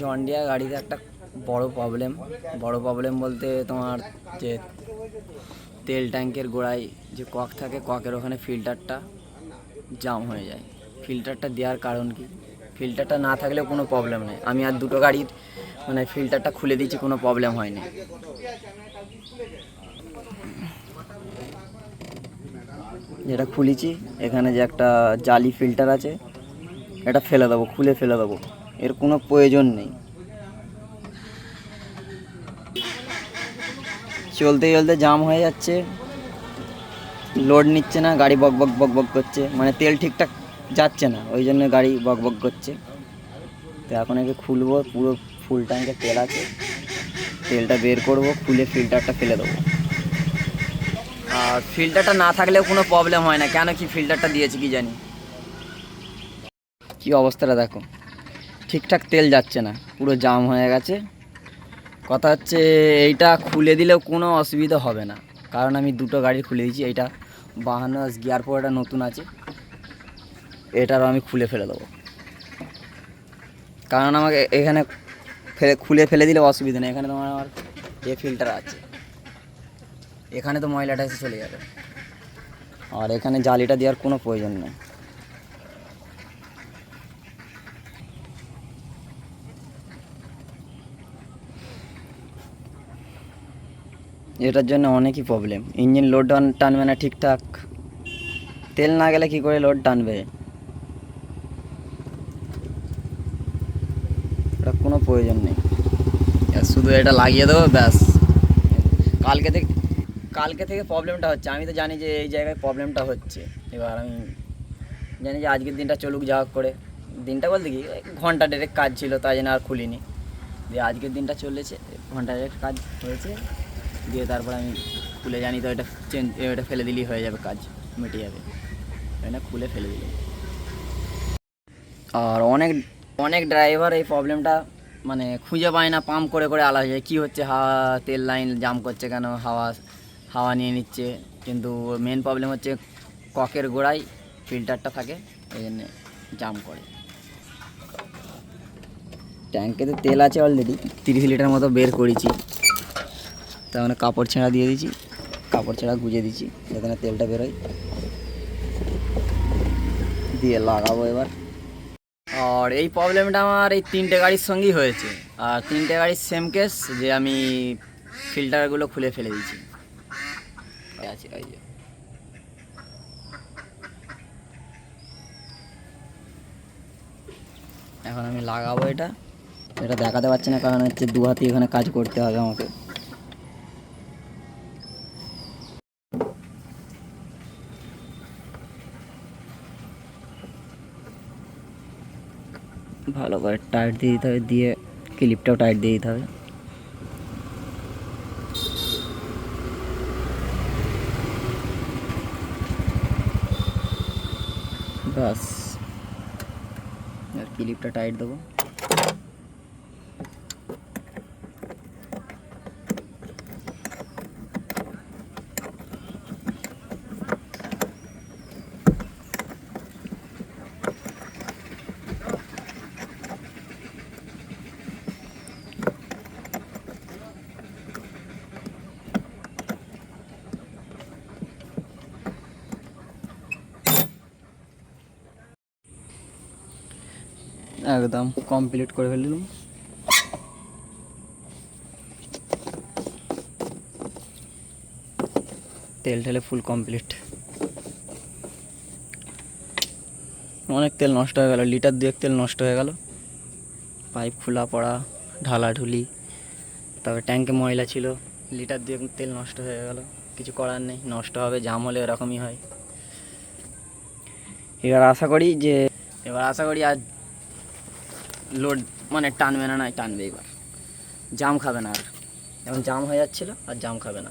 জন্ডিয়া গাড়িতে একটা বড় প্রবলেম বড় প্রবলেম বলতে তোমার যে তেল ট্যাঙ্কের গোড়ায় যে কক থাকে ককের ওখানে ফিল্টারটা জাম হয়ে যায়। ফিল্টারটা দেওয়ার কারণ কি? ফিল্টারটা না থাকলেও কোনো প্রবলেম নেই। আমি আর দুটো গাড়ির মানে ফিল্টারটা খুলে দিয়েছি, কোনো প্রবলেম হয়নি। যেটা খুলেছি, এখানে যে একটা জালি ফিল্টার আছে, এটা ফেলে দেবো, খুলে ফেলে দেবো। এর কোনো প্রয়োজন নেই। চলতে চলতে জাম হয়ে যাচ্ছে। লোড নিচ্ছে না, গাড়ি বক বক বক বক করছে। মানে তেল ঠিকঠাক যাচ্ছে না, ওই জন্য গাড়ি বক বক করছে। তো এখন একে খুলবো, পুরো ফুল ট্যাঙ্কে তেল আছে। তেলটা বের করব, খুলে ফিল্টারটা ফেলে দেবো। আর ফিল্টারটা না থাকলেও কোনো প্রবলেম হয় না। কেন কি ফিল্টারটা দিয়েছে কি জানি। কি অবস্থাটা দেখো। ঠিকঠাক তেল যাচ্ছে না, পুরো জাম হয়ে গেছে। কথা হচ্ছে এইটা খুলে দিলেও কোনো অসুবিধা হবে না, কারণ আমি দুটো গাড়ি খুলে দিয়েছি, এইটা বাহান্ন গিয়ার পরটা নতুন আছে, এটারও আমি খুলে ফেলে দেবো। কারণ আমাকে এখানে ফেলে, খুলে ফেলে দিলে অসুবিধা নেই, এখানে তোমার আমার এ ফিল্টার আছে, এখানে তো ময়লাটা এসে চলে যাবে, আর এখানে জালিটা দেওয়ার কোনো প্রয়োজন নেই। এটার জন্য অনেকই প্রবলেম ইঞ্জিন লোড টানবে না ঠিকঠাক। তেল না গেলে কি করে লোড টানবে? এটা কোনো প্রয়োজন নেই। শুধু এটা লাগিয়ে দেবো, ব্যাস। কালকে থেকে কালকে থেকে প্রবলেমটা হচ্ছে। আমি তো জানি যে এই জায়গায় প্রবলেমটা হচ্ছে। এবার আমি জানি যে আজকের দিনটা চলুক যা করে। দিনটা বলতে কি ঘণ্টা ডেরেক কাজ ছিল, তাই জন্য আর খুলিনি। দিয়ে আজকের দিনটা চলেছে, ঘণ্টা ডেরেক কাজ হয়েছে। দিয়ে তারপর আমি খুলে জানি তো এটা চেঞ্জ এটা ফেলে দিলেই হয়ে যাবে কাজ, মিটে যাবে। এটা খুলে ফেলে দিলে আর অনেক অনেক ড্রাইভার এই প্রবলেমটা মানে খুঁজে পায় না পাম্প করে করে আলা হয়ে যায়। কী হচ্ছে? হাওয়া, তেল লাইন জাম করছে কেন? হাওয়া হাওয়া নিয়ে নিচ্ছে। কিন্তু মেন প্রবলেম হচ্ছে ককের গোড়ায় ফিল্টারটা থাকে, এই জন্যে জাম করে। ট্যাঙ্কেতে তেল আছে অলরেডি তিরিশ লিটার মতো বের করেছি। তার মানে কাপড় ছেঁড়া দিয়ে দিয়েছি, কাপড় ছেঁড়া গুজে দিচ্ছি যাতে না তেলটা বেরোয় দিয়ে লাগাবো এবার। আর এই প্রবলেমটা আমার এই তিনটে গাড়ির সঙ্গেই হয়েছে। আর তিনটে গাড়ির সেম কেস যে আমি ফিল্টারগুলো খুলে ফেলে দিয়েছি। এখন আমি লাগাবো এটা। এটা দেখাতে পারছি না, কারণ হচ্ছে দু হাতে এখানে কাজ করতে হবে আমাকে। ভালো করে টাইট দিয়ে দিতে হবে, দিয়ে ক্লিপটাও টাইট দিয়ে দিতে হবে। বাস আর ক্লিপটা টাইট দেবো। একদম কমপ্লিট করে ফেললাম। তেল ঠেলে ফুল কমপ্লিট অনেক তেল নষ্ট হয়ে গেল লিটার দুয়েক তেল নষ্ট হয়ে গেল। পাইপ খোলা পড়া ঢালাঢুলি তবে ট্যাঙ্কে ময়লা ছিল লিটার দুয়েক তেল নষ্ট হয়ে গেল। কিছু করার নেই, নষ্ট হবে জাম হলে এরকমই হয়। এবার আশা করি যে, এবার আশা করি আর লোড মানে টানবে না, নয়, টানবে এবার। জাম খাবে না আর। এখন জাম হয়ে যাচ্ছিল আর জাম খাবে না।